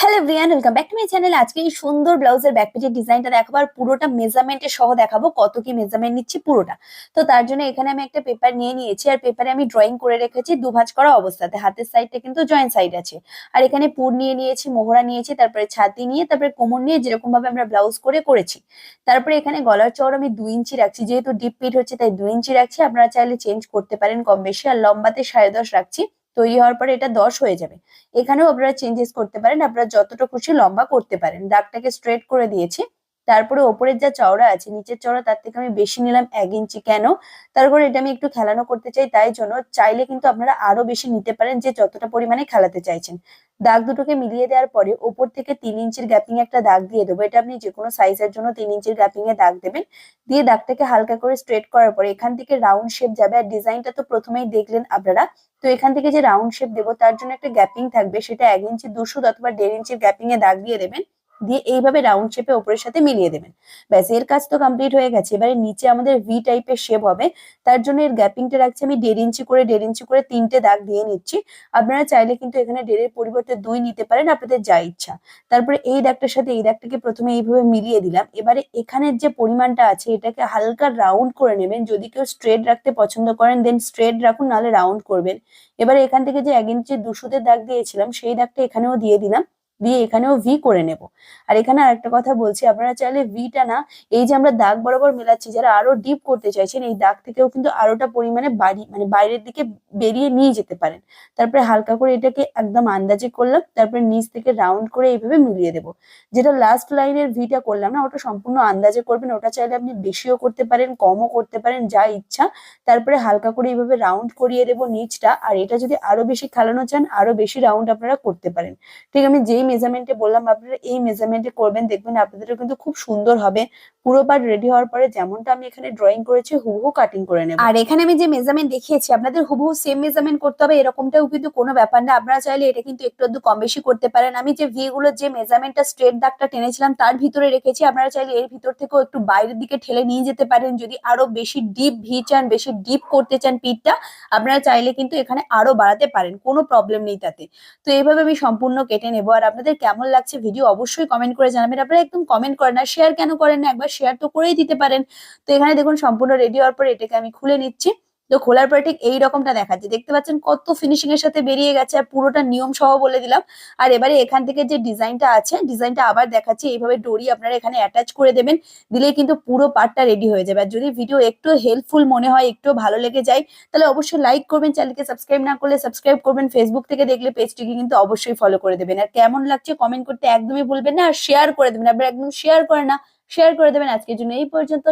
Hello Brian welcome back to my channel আজকে এই সুন্দর ব্লাউজের ব্যাক পেজের ডিজাইনটা দেখাবো আর পুরোটা মেজারমেন্টের সহ দেখাবো, কত কি মেজারমেন্ট নিচ্ছি পুরোটা। তো তার জন্য এখানে আমি একটা পেপার নিয়ে নিয়েছি আর পেপারে আমি ড্রয়িং করে রেখেছি দুভাঁজ করা অবস্থাতে। হাতের সাইডটা কিন্তু জয়েন্ট সাইড আছে। আর এখানে পুর নিয়ে নিয়েছি, মোহরা নিয়েছি, তারপরে ছাতি নিয়ে, তারপরে কোমর নিয়ে যেরকম ভাবে আমরা ব্লাউজ করে করেছি। তারপরে এখানে গলার চওড় আমি দুই ইঞ্চি রাখছি, যেহেতু ডিপ পিট হচ্ছে তাই দুই ইঞ্চি রাখছি। আপনারা চাইলে চেঞ্জ করতে পারেন কম বেশি, আর লম্বাতে সাড়ে দশ রাখছি। তৈরি হওয়ার পরে এটা দশ হয়ে যাবে। এখানেও আপনারা চেঞ্জেস করতে পারেন, আপনারা যতটা খুশি লম্বা করতে পারেন। দাগটাকে স্ট্রেট করে দিয়েছি। তারপরে ওপরের যা চওড়া আছে, নিচের চওড়া, তার থেকে আমি বেশি নিলাম এক ইঞ্চি। কেন? তারপরে এটা আমি একটু খেলানো করতে চাই, তাই জন্য চাইলে কিন্তু আপনারা আরও বেশি নিতে পারেন যে যতটা পরিমাণে খেলাতে চাইছেন। দাগ দুটোকে মিলিয়ে দেওয়ার পরে ওপর থেকে তিন ইঞ্চির গ্যাপিং একটা দাগ দিয়ে দেবো। এটা আপনি যে কোনো সাইজের জন্য তিন ইঞ্চির গ্যাপিং এ দাগ দেবেন। দিয়ে দাগটাকে হালকা করে স্ট্রেট করার পরে এখান থেকে রাউন্ড শেপ যাবে। আর ডিজাইনটা তো প্রথমেই দেখলেন আপনারা। তো এখান থেকে যে রাউন্ড শেপ দেবো, তার জন্য একটা গ্যাপিং থাকবে। সেটা এক ইঞ্চি, দুশো অথবা দেড় ইঞ্চির গ্যাপিং এ দাগ দিয়ে দেবেন। দিয়ে এইভাবে রাউন্ড শেপে ওপরের সাথে মিলিয়ে দেবেন। ব্যাস, এর কাজ তো কমপ্লিট হয়ে গেছে। এবারে নিচে আমাদের ভি টাইপের শেপ হবে। তার জন্য এর গ্যাপিংটা রাখছি আমি দেড় ইঞ্চি করে, দেড় ইঞ্চি করে তিনটে দাগ দিয়ে নিচ্ছি। আপনারা চাইলে কিন্তু এখানে দেড়ের পরিবর্তে দুই নিতে পারেন, আপনাদের যা ইচ্ছা। তারপরে এই দাগটার সাথে এই দাগটাকে প্রথমে এইভাবে মিলিয়ে দিলাম। এবারে এখানের যে পরিমাণটা আছে, এটাকে হালকা রাউন্ড করে নেবেন। যদি কেউ স্ট্রেট রাখতে পছন্দ করেন দেন স্ট্রেট রাখুন, নাহলে রাউন্ড করবেন। এবারে এখান থেকে যে এক ইঞ্চি দুশোতে দাগ দিয়েছিলাম, সেই দাগটা এখানেও দিয়ে দিলাম। দিয়ে এখানেও ভি করে নেব। আর এখানে আরেকটা কথা বলছি, আপনারা চাইলে ভিটা না, এই যে আমরা দাগ বরাবর মেলাচ্ছি, যারা আরও ডিপ করতে চাইছেন, এই দাগ থেকেও কিন্তু আরোটা পরিমাণে বাড়ি মানে বাইরের দিকে বেরিয়ে নিয়ে যেতে পারেন। তারপরে হালকা করে এটাকে একদম আন্দাজে করলাম, তারপরে নিচ থেকে রাউন্ড করে এইভাবে মিলিয়ে দেবো। যেটা লাস্ট লাইনের ভিটা করলাম না, ওটা সম্পূর্ণ আন্দাজে করবেন, ওটা চাইলে আপনি বেশিও করতে পারেন, কমও করতে পারেন, যা ইচ্ছা। তারপরে হালকা করে এইভাবে রাউন্ড করিয়ে দেবো নিচটা, আর এটা যদি আরও বেশি খেলানো চান, আরও বেশি রাউন্ড আপনারা করতে পারেন। ঠিক আমি যেই মেজারমেন্টে বললাম, আপনারা এই মেজারমেন্টে করবেন, দেখবেন আপনাদেরও কিন্তু খুব সুন্দর হবে। পুরো রেডি হওয়ার পরে যেমনটা আমি এখানে ড্রয়িং করেছি, হুবহু কাটিং করে নেব। আর এখানে আমি যে মেজারমেন্ট দেখিয়েছি, আপনাদের হুবহু সেম মেজারমেন্ট করতে হবে, এরকমটাও কিন্তু কোনো ব্যাপার না। আপনারা চাইলে এটা কিন্তু একটু আধটু কম বেশি করতে পারেন। আমি যে ভি গুলোর যে মেজারমেন্টটা স্ট্রেট দাগটা টেনেছিলাম, তার ভিতরে রেখেছি। আপনারা চাইলে এর ভিতর থেকেও একটু বাইরের দিকে ঠেলে নিয়ে যেতে পারেন। যদি আরও বেশি ডিপ ভি চান, বেশি ডিপ করতে চান পিঠটা, আপনারা চাইলে কিন্তু এখানে আরও বাড়াতে পারেন। কোনো প্রবলেম নেই তাতে। তো এইভাবে আমি সম্পূর্ণ কেটে নেব। আর আপনাদের কেমন লাগছে ভিডিও অবশ্যই কমেন্ট করে জানাবেন। আপনারা একদম কমেন্ট করেন না শেয়ার কেন করেন না, একবার শেয়ার তো করেই দিতে পারেন। তো এখানে দেখুন, সম্পূর্ণ রেডি হওয়ার পর এটাকে আমি খুলে নিচ্ছি। তো খোলার পরে ঠিক এই রকমটা দেখাচ্ছে। দেখতে পাচ্ছেন কত ফিনিশিং এর সাথে বেরিয়ে গেছে আর পুরোটা নিয়ম সহ বলে দিলাম। আর এবারে এখান থেকে যে ডিজাইনটা আছে, ডিজাইনটা আবার দেখাচ্ছি। এইভাবে ডরি আপনারা এখানে অ্যাটাচ করে দেবেন, দিলে কিন্তু পুরো পার্টটা রেডি হয়ে যাবে। আর যদি ভিডিও একটু হেল্পফুল মনে হয়, একটু ভালো লেগে যায়, তাহলে অবশ্যই লাইক করবেন চ্যানেলকে সাবস্ক্রাইব না করলে সাবস্ক্রাইব করবেন। ফেসবুক থেকে দেখলে পেজটিকে কিন্তু অবশ্যই ফলো করে দেবেন। আর কেমন লাগছে কমেন্ট করতে একদমই ভুলবেন না, আর শেয়ার করে দেবেন। আপনারা একদম শেয়ার করে না শেয়ার করে দেবেন। আজকের জন্য এই পর্যন্ত